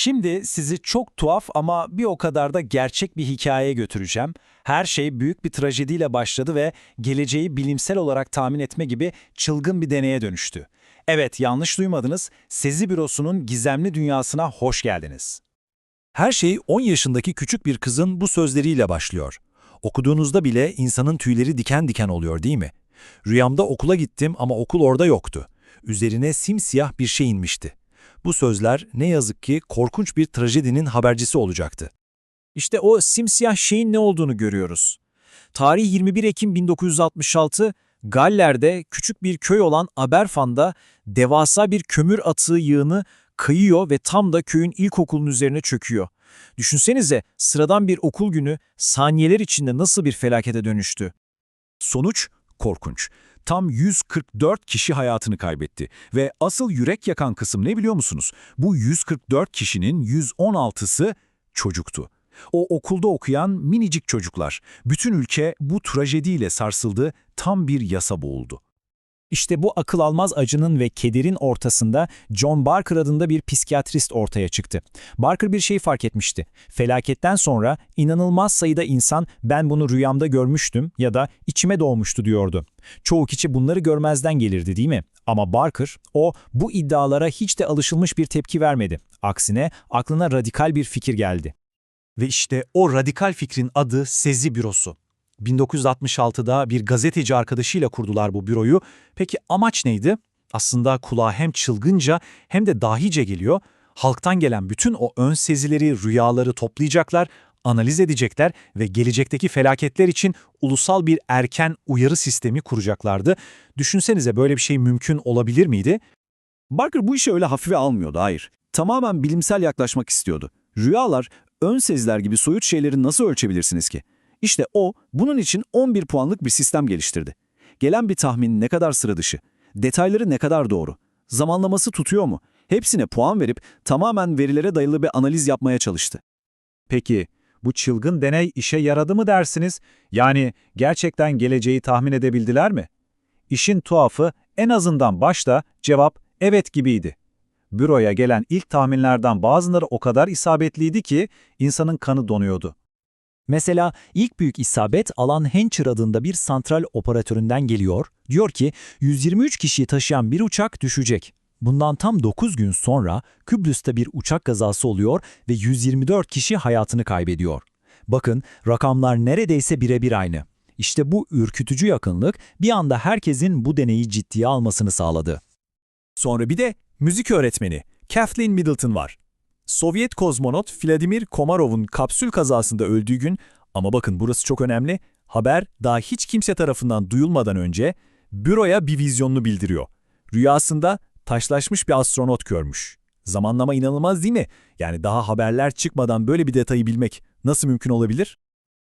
Şimdi sizi çok tuhaf ama bir o kadar da gerçek bir hikayeye götüreceğim. Her şey büyük bir trajediyle başladı ve geleceği bilimsel olarak tahmin etme gibi çılgın bir deneye dönüştü. Evet, yanlış duymadınız. Sezi Bürosu'nun gizemli dünyasına hoş geldiniz. Her şey 10 yaşındaki küçük bir kızın bu sözleriyle başlıyor. Okuduğunuzda bile insanın tüyleri diken diken oluyor değil mi? Rüyamda okula gittim ama okul orada yoktu. Üzerine simsiyah bir şey inmişti. Bu sözler ne yazık ki korkunç bir trajedinin habercisi olacaktı. İşte o simsiyah şeyin ne olduğunu görüyoruz. Tarih 21 Ekim 1966, Galler'de küçük bir köy olan Aberfan'da devasa bir kömür atığı yığını kayıyor ve tam da köyün ilkokulun üzerine çöküyor. Düşünsenize sıradan bir okul günü saniyeler içinde nasıl bir felakete dönüştü. Sonuç korkunç. Tam 144 kişi hayatını kaybetti ve asıl yürek yakan kısım ne biliyor musunuz? Bu 144 kişinin 116'sı çocuktu. O okulda okuyan minicik çocuklar. Bütün ülke bu trajediyle sarsıldı, tam bir yasa boğuldu. İşte bu akıl almaz acının ve kederin ortasında John Barker adında bir psikiyatrist ortaya çıktı. Barker bir şey fark etmişti. Felaketten sonra inanılmaz sayıda insan ben bunu rüyamda görmüştüm ya da içime doğmuştu diyordu. Çoğu kişi bunları görmezden gelirdi değil mi? Ama Barker, o bu iddialara hiç de alışılmış bir tepki vermedi. Aksine aklına radikal bir fikir geldi. Ve işte o radikal fikrin adı Sezi Bürosu. 1966'da bir gazeteci arkadaşıyla kurdular bu büroyu. Peki amaç neydi? Aslında kulağa hem çılgınca hem de dahice geliyor. Halktan gelen bütün o ön sezileri, rüyaları toplayacaklar, analiz edecekler ve gelecekteki felaketler için ulusal bir erken uyarı sistemi kuracaklardı. Düşünsenize böyle bir şey mümkün olabilir miydi? Barker bu işi öyle hafife almıyordu, hayır. Tamamen bilimsel yaklaşmak istiyordu. Rüyalar, ön seziler gibi soyut şeyleri nasıl ölçebilirsiniz ki? İşte o, bunun için 11 puanlık bir sistem geliştirdi. Gelen bir tahmin ne kadar sıra dışı, detayları ne kadar doğru, zamanlaması tutuyor mu? Hepsine puan verip tamamen verilere dayalı bir analiz yapmaya çalıştı. Peki bu çılgın deney işe yaradı mı dersiniz? Yani gerçekten geleceği tahmin edebildiler mi? İşin tuhafı en azından başta cevap evet gibiydi. Büroya gelen ilk tahminlerden bazıları o kadar isabetliydi ki insanın kanı donuyordu. Mesela ilk büyük isabet Alan Hencher adında bir santral operatöründen geliyor. Diyor ki 123 kişiyi taşıyan bir uçak düşecek. Bundan tam 9 gün sonra Kıbrıs'ta bir uçak kazası oluyor ve 124 kişi hayatını kaybediyor. Bakın rakamlar neredeyse birebir aynı. İşte bu ürkütücü yakınlık bir anda herkesin bu deneyi ciddiye almasını sağladı. Sonra bir de müzik öğretmeni Kathleen Middleton var. Sovyet kozmonot Vladimir Komarov'un kapsül kazasında öldüğü gün ama bakın burası çok önemli, haber daha hiç kimse tarafından duyulmadan önce büroya bir vizyonunu bildiriyor. Rüyasında taşlaşmış bir astronot görmüş. Zamanlama inanılmaz değil mi? Yani daha haberler çıkmadan böyle bir detayı bilmek nasıl mümkün olabilir?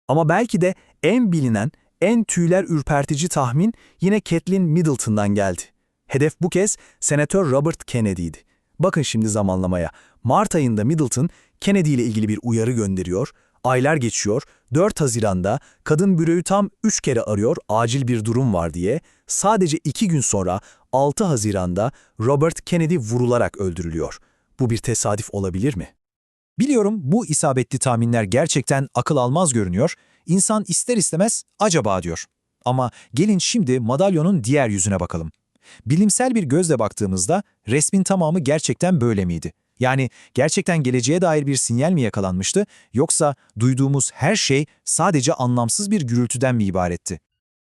Ama belki de en bilinen, en tüyler ürpertici tahmin yine Kathleen Middleton'dan geldi. Hedef bu kez Senatör Robert Kennedy'ydi. Bakın şimdi zamanlamaya. Mart ayında Middleton, Kennedy ile ilgili bir uyarı gönderiyor. Aylar geçiyor. 4 Haziran'da kadın büroyu tam 3 kere arıyor acil bir durum var diye. Sadece 2 gün sonra 6 Haziran'da Robert Kennedy vurularak öldürülüyor. Bu bir tesadüf olabilir mi? Biliyorum bu isabetli tahminler gerçekten akıl almaz görünüyor. İnsan ister istemez acaba diyor. Ama gelin şimdi madalyonun diğer yüzüne bakalım. Bilimsel bir gözle baktığımızda resmin tamamı gerçekten böyle miydi? Yani gerçekten geleceğe dair bir sinyal mi yakalanmıştı yoksa duyduğumuz her şey sadece anlamsız bir gürültüden mi ibaretti?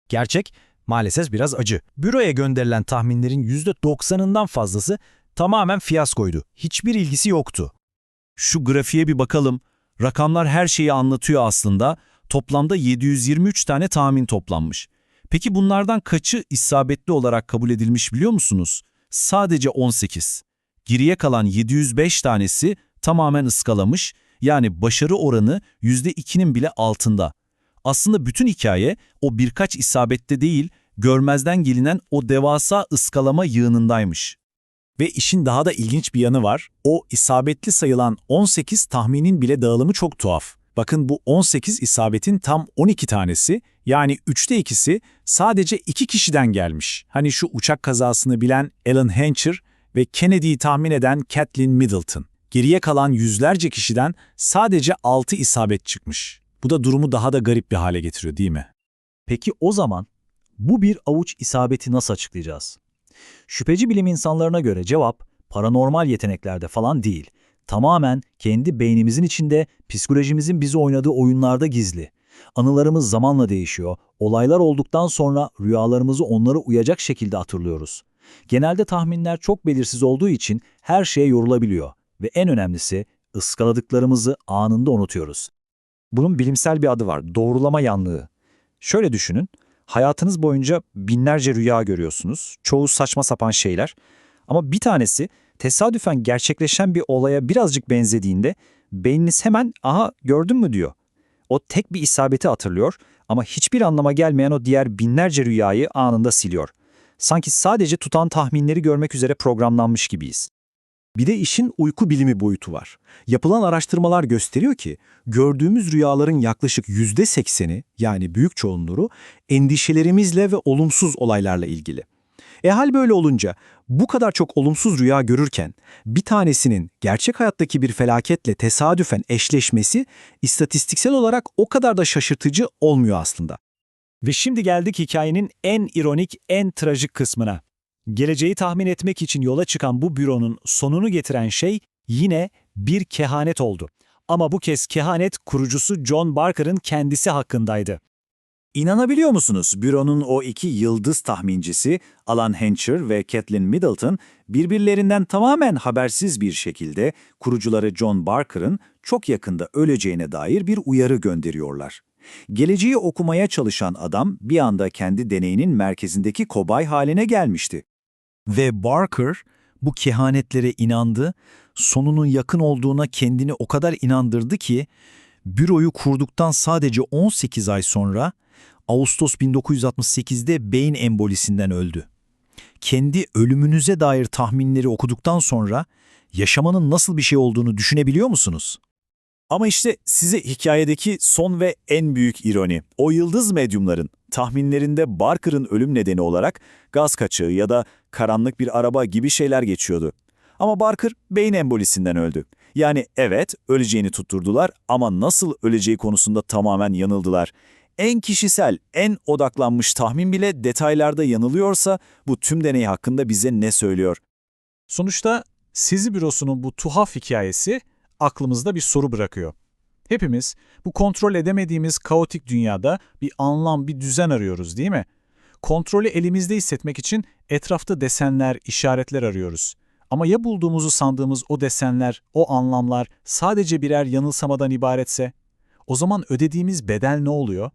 Gerçek maalesef biraz acı. Büroya gönderilen tahminlerin %90'ından fazlası tamamen fiyaskoydu. Hiçbir ilgisi yoktu. Şu grafiğe bir bakalım. Rakamlar her şeyi anlatıyor aslında. Toplamda 723 tane tahmin toplanmış. Peki bunlardan kaçı isabetli olarak kabul edilmiş biliyor musunuz? Sadece 18. Geriye kalan 705 tanesi tamamen ıskalamış, yani başarı oranı %2'nin bile altında. Aslında bütün hikaye o birkaç isabette değil, görmezden gelinen o devasa ıskalama yığınındaymış. Ve işin daha da ilginç bir yanı var. O isabetli sayılan 18 tahminin bile dağılımı çok tuhaf. Bakın bu 18 isabetin tam 12 tanesi yani 3'te ikisi sadece 2 kişiden gelmiş. Hani şu uçak kazasını bilen Alan Hencher ve Kennedy'yi tahmin eden Kathleen Middleton. Geriye kalan yüzlerce kişiden sadece 6 isabet çıkmış. Bu da durumu daha da garip bir hale getiriyor değil mi? Peki o zaman bu bir avuç isabeti nasıl açıklayacağız? Şüpheci bilim insanlarına göre cevap paranormal yeteneklerde falan değil. Tamamen kendi beynimizin içinde psikolojimizin bizi oynadığı oyunlarda gizli. Anılarımız zamanla değişiyor. Olaylar olduktan sonra rüyalarımızı onlara uyacak şekilde hatırlıyoruz. Genelde tahminler çok belirsiz olduğu için her şeye yorulabiliyor ve en önemlisi ıskaladıklarımızı anında unutuyoruz. Bunun bilimsel bir adı var. Doğrulama yanlığı. Şöyle düşünün. Hayatınız boyunca binlerce rüya görüyorsunuz. Çoğu saçma sapan şeyler. Ama bir tanesi tesadüfen gerçekleşen bir olaya birazcık benzediğinde beyniniz hemen aha gördün mü diyor. O tek bir isabeti hatırlıyor ama hiçbir anlama gelmeyen o diğer binlerce rüyayı anında siliyor. Sanki sadece tutan tahminleri görmek üzere programlanmış gibiyiz. Bir de işin uyku bilimi boyutu var. Yapılan araştırmalar gösteriyor ki gördüğümüz rüyaların yaklaşık %80'i yani büyük çoğunluğu endişelerimizle ve olumsuz olaylarla ilgili. E hal böyle olunca bu kadar çok olumsuz rüya görürken bir tanesinin gerçek hayattaki bir felaketle tesadüfen eşleşmesi istatistiksel olarak o kadar da şaşırtıcı olmuyor aslında. Ve şimdi geldik hikayenin en ironik, en trajik kısmına. Geleceği tahmin etmek için yola çıkan bu büronun sonunu getiren şey yine bir kehanet oldu. Ama bu kez kehanet kurucusu John Barker'ın kendisi hakkındaydı. İnanabiliyor musunuz? Büronun o iki yıldız tahmincisi Alan Hencher ve Kathleen Middleton birbirlerinden tamamen habersiz bir şekilde kurucuları John Barker'ın çok yakında öleceğine dair bir uyarı gönderiyorlar. Geleceği okumaya çalışan adam bir anda kendi deneyinin merkezindeki kobay haline gelmişti. Ve Barker bu kehanetlere inandı, sonunun yakın olduğuna kendini o kadar inandırdı ki büroyu kurduktan sadece 18 ay sonra Ağustos 1968'de beyin embolisinden öldü. Kendi ölümünüze dair tahminleri okuduktan sonra yaşamanın nasıl bir şey olduğunu düşünebiliyor musunuz? Ama işte size hikayedeki son ve en büyük ironi. O yıldız medyumların tahminlerinde Barker'ın ölüm nedeni olarak gaz kaçığı ya da karanlık bir araba gibi şeyler geçiyordu. Ama Barker beyin embolisinden öldü. Yani evet öleceğini tutturdular ama nasıl öleceği konusunda tamamen yanıldılar. En kişisel, en odaklanmış tahmin bile detaylarda yanılıyorsa bu tüm deney hakkında bize ne söylüyor? Sonuçta Sizi Bürosu'nun bu tuhaf hikayesi aklımızda bir soru bırakıyor. Hepimiz bu kontrol edemediğimiz kaotik dünyada bir anlam, bir düzen arıyoruz değil mi? Kontrolü elimizde hissetmek için etrafta desenler, işaretler arıyoruz. Ama ya bulduğumuzu sandığımız o desenler, o anlamlar sadece birer yanılsamadan ibaretse? O zaman ödediğimiz bedel ne oluyor?